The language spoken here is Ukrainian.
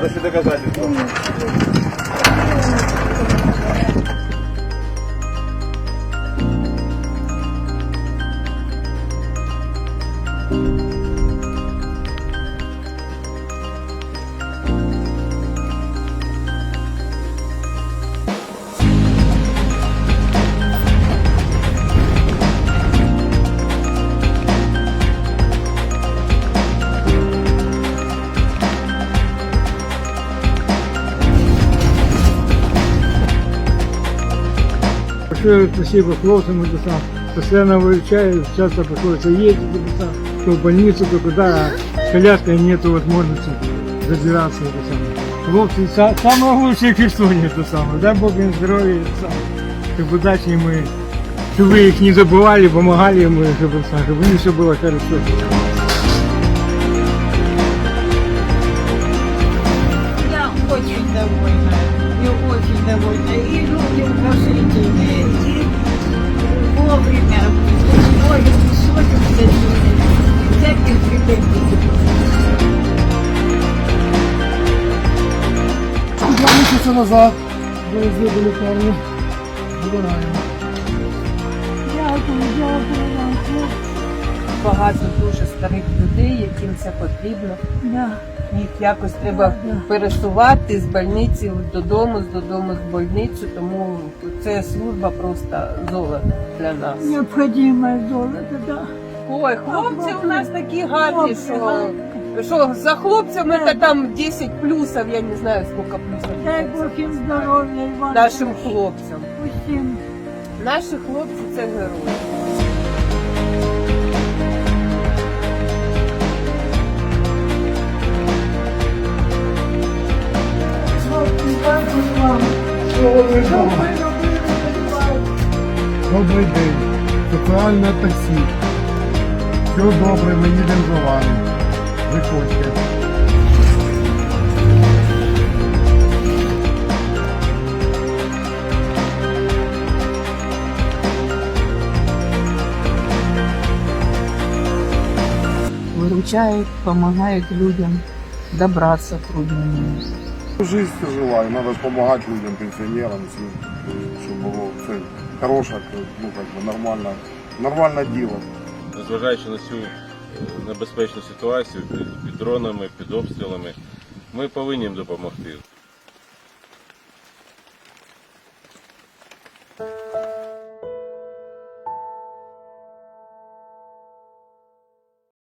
Значит, доказательства. Большое спасибо хлопцам, это сам. Постоянно выручают, часто приходится ездить, это сам. То в больницу, то куда, а коляской нету возможности забираться, это самое. Хлопцы, са- самое лучшее чувствование, это самое. Дай Бог им здоровья, это самое. Чтобы удачи им и чтобы вы их не забывали, помогали им, и чтобы, чтобы у них все было хорошо. Два назад довезли до лікарні. Забираємо. Дякую, дякую вам, багато дуже старих людей, яким це потрібно. Да. Їх якось треба пересувати з больниці додому, з додому з больницю, тому це служба просто золото для нас. Необходимое золото, да. Ой, хлопці у нас такі гарні, що. Що за хлопцями це там 10 плюсів, я не знаю скільки плюсів. Дай Бог їм здоров'я і. Нашим хлопцям. Усім. Наші хлопці це герої. Хлопці, дякую вам. Добрий день. Добрий день. Соціальне таксі. Все добре, ми їдемо за вами Виходьте. Виручають, допомагають людям добратися в трудні минути. Жизнь тяжела, и надо же помогать людям, пенсионерам, всем, чтобы было це хорошее, ну, как бы нормально, нормальное дело. Незважаючи на цю е, небезпечну ситуацію під, під дронами, під обстрілами, ми повинні їм допомогти.